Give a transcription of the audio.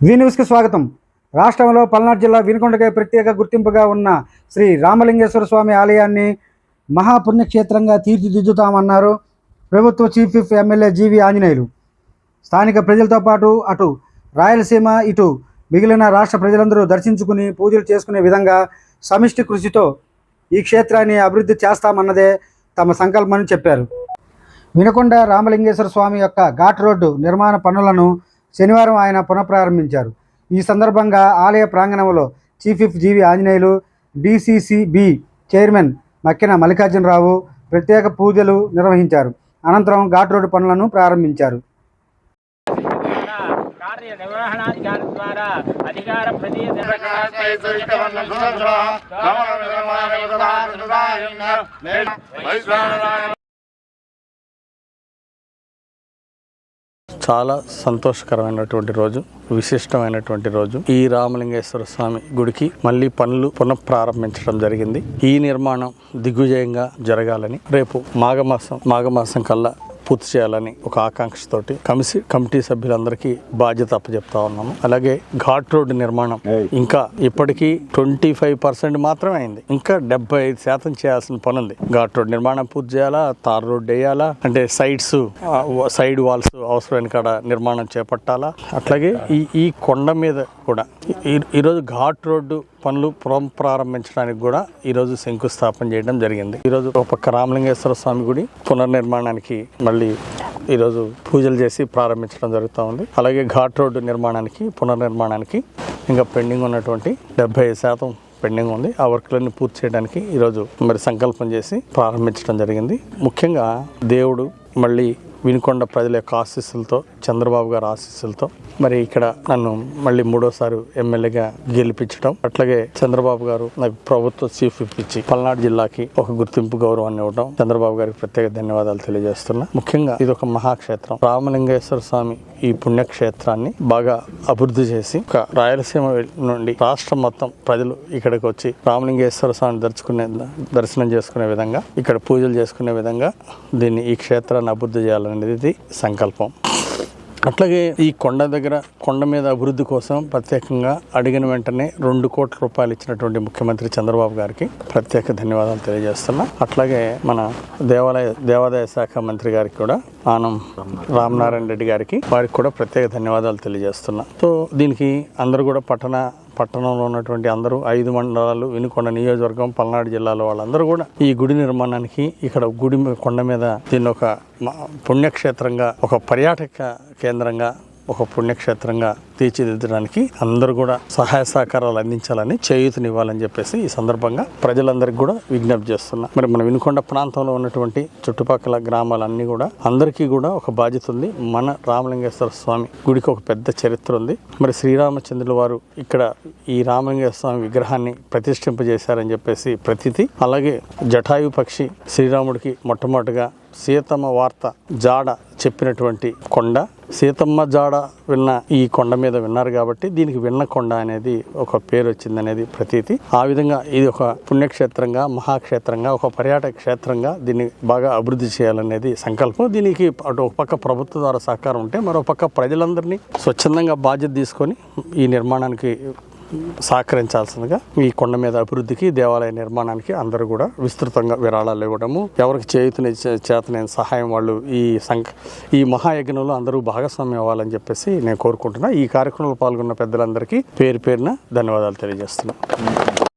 వి న్యూస్కి స్వాగతం. రాష్ట్రంలో పల్నాడు జిల్లా వినుకొండకే ప్రత్యేక గుర్తింపుగా ఉన్న శ్రీ రామలింగేశ్వర స్వామి ఆలయాన్ని మహాపుణ్యక్షేత్రంగా తీర్చిదిద్దుతామన్నారు ప్రభుత్వ chief whip MLA G V Anjaneyulu. స్థానిక ప్రజలతో పాటు అటు రాయలసీమ ఇటు మిగిలిన రాష్ట్ర ప్రజలందరూ దర్శించుకుని పూజలు చేసుకునే విధంగా సమిష్టి కృషితో ఈ క్షేత్రాన్ని అభివృద్ధి చేస్తామన్నదే తమ సంకల్పమని చెప్పారు. వినకొండ రామలింగేశ్వర స్వామి యొక్క ఘాట్ రోడ్డు నిర్మాణ పనులను శనివారం ఆయన పునఃప్రారంభించారు. ఈ సందర్భంగా ఆలయ ప్రాంగణంలో chief whip G V Anjaneyulu DCCB chairman Makkina Mallikarjunarao ప్రత్యేక పూజలు నిర్వహించారు. అనంతరం ఘాట్ రోడ్డు పనులను ప్రారంభించారు. ద్వారా అధికార చాలా సంతోషకరమైనటువంటి రోజు విశిష్టమైనటువంటి రోజు. ఈ రామలింగేశ్వర స్వామి గుడికి మళ్ళీ పనులు పునఃప్రారంభించడం జరిగింది. ఈ నిర్మాణం దిగ్విజయంగా జరగాలని రేపు మాఘమాసం మాఘమాసం కల్లా పూర్తి చేయాలని ఒక ఆకాంక్షతోటి కమిసి కమిటీ సభ్యులందరికీ బాధ్యత అప్పచెప్తా ఉన్నాము. అలాగే ఘాట్ రోడ్డు నిర్మాణం ఇంకా ఇప్పటికీ ట్వంటీ ఫైవ్ పర్సెంట్ మాత్రమే అయింది. ఇంకా డెబ్బై ఐదు శాతం చేయాల్సిన పని ఉంది ఘాట్ రోడ్ నిర్మాణం పూర్తి చేయాలా? తార్ రోడ్ వేయాలా? అంటే సైడ్స్ సైడ్ వాల్స్ అవసరమైన కాడ నిర్మాణం చేపట్టాలా? అట్లాగే ఈ ఈ కొండ మీద కూడా ఈరోజు ఘాట్ రోడ్డు పనులు పురం ప్రారంభించడానికి కూడా ఈరోజు శంకుస్థాపన చేయడం జరిగింది. ఈరోజు ఒక పక్క రామలింగేశ్వర స్వామి గుడి పునర్నిర్మాణానికి మళ్ళీ ఈరోజు పూజలు చేసి ప్రారంభించడం జరుగుతూ ఉంది. అలాగే ఘాట్ రోడ్డు నిర్మాణానికి పునర్నిర్మాణానికి ఇంకా పెండింగ్ ఉన్నటువంటి డెబ్బై శాతం పెండింగ్ ఉంది. ఆ వర్క్లన్నీ పూర్తి చేయడానికి ఈరోజు మరి సంకల్పం చేసి ప్రారంభించడం జరిగింది. ముఖ్యంగా దేవుడు మళ్ళీ వినుకొండ ప్రజల యొక్క ఆశీస్సులతో చంద్రబాబు గారి ఆశీస్సులతో మరి ఇక్కడ నన్ను మళ్ళీ మూడోసారి ఎమ్మెల్యేగా గెలిపించడం అట్లాగే చంద్రబాబు గారు నాకు ప్రభుత్వ చీఫ్ ఇప్పించి పల్నాడు జిల్లాకి ఒక గుర్తింపు గౌరవాన్ని ఇవ్వడం చంద్రబాబు గారికి ప్రత్యేక ధన్యవాదాలు తెలియజేస్తున్నా. ముఖ్యంగా ఇది ఒక మహాక్షేత్రం. రామలింగేశ్వర స్వామి ఈ పుణ్యక్షేత్రాన్ని బాగా అభివృద్ధి చేసి ఒక రాయలసీమ నుండి రాష్ట్రం మొత్తం ప్రజలు ఇక్కడికి వచ్చి రామలింగేశ్వర స్వామిని దర్శకునే దర్శనం చేసుకునే విధంగా ఇక్కడ పూజలు చేసుకునే విధంగా దీన్ని ఈ క్షేత్రాన్ని అభివృద్ధి చేయాలనేది సంకల్పం. అట్లాగే ఈ కొండ దగ్గర కొండ మీద అభివృద్ధి కోసం ప్రత్యేకంగా అడిగిన వెంటనే రెండు కోట్ల రూపాయలు ఇచ్చినటువంటి ముఖ్యమంత్రి చంద్రబాబు గారికి ప్రత్యేక ధన్యవాదాలు తెలియజేస్తున్నా. అట్లాగే మన దేవాలయ దేవాదాయ శాఖ మంత్రి గారికి కూడా ఆనం రామనారాయణ రెడ్డి గారికి వారికి కూడా ప్రత్యేక ధన్యవాదాలు తెలియజేస్తున్నా. సో దీనికి అందరూ కూడా పట్టణ పట్టణంలో ఉన్నటువంటి అందరూ ఐదు మండలాలు వినుకొండ నియోజకవర్గం పల్నాడు జిల్లాలో వాళ్ళందరూ కూడా ఈ గుడి నిర్మాణానికి ఇక్కడ గుడి కొండ మీద దీన్ని ఒక పుణ్యక్షేత్రంగా ఒక పర్యాటక కేంద్రంగా ఒక పుణ్యక్షేత్రంగా తీర్చిదిద్దడానికి అందరూ కూడా సహాయ సహకారాలు అందించాలని చేయూతనివ్వాలని చెప్పేసి ఈ సందర్భంగా ప్రజలందరికీ కూడా విజ్ఞప్తి చేస్తున్నా. మరి మన వినుకొండ ప్రాంతంలో ఉన్నటువంటి చుట్టుపక్కల గ్రామాలన్నీ కూడా అందరికీ కూడా ఒక బాధ్యత ఉంది. మన రామలింగేశ్వర స్వామి గుడికి ఒక పెద్ద చరిత్ర ఉంది. మరి శ్రీరామచంద్రుల వారు ఇక్కడ ఈ రామలింగేశ్వర స్వామి విగ్రహాన్ని ప్రతిష్ఠింపజేశారని చెప్పేసి ప్రతీతి. అలాగే జటాయు పక్షి శ్రీరాముడికి మొట్టమొదటిగా సీతమ్మ వార్త జాడ చెప్పినటువంటి కొండ. సీతమ్మ జాడ విన్న ఈ కొండ మీద విన్నారు కాబట్టి దీనికి విన్న కొండ అనేది ఒక పేరు వచ్చింది అనేది ప్రతీతి. ఆ విధంగా ఇది ఒక పుణ్యక్షేత్రంగా మహాక్షేత్రంగా ఒక పర్యాటక క్షేత్రంగా దీన్ని బాగా అభివృద్ధి చేయాలనేది సంకల్పం. దీనికి అటు ఒక పక్క ప్రభుత్వ ద్వారా సహకారం ఉంటే మరో పక్క ప్రజలందరినీ స్వచ్ఛందంగా బాధ్యత తీసుకొని ఈ నిర్మాణానికి సహకరించాల్సిందిగా ఈ కొండ మీద అభివృద్ధికి దేవాలయ నిర్మాణానికి అందరూ కూడా విస్తృతంగా విరాళాలు ఇవ్వడము ఎవరికి చేయుతుని చేతనైన సహాయం వాళ్ళు ఈ సంక ఈ మహాయజ్ఞంలో అందరూ భాగస్వామ్యం అవ్వాలని చెప్పేసి నేను కోరుకుంటున్నా. ఈ కార్యక్రమంలో పాల్గొన్న పెద్దలందరికీ పేరు పేరున ధన్యవాదాలు తెలియజేస్తున్నాను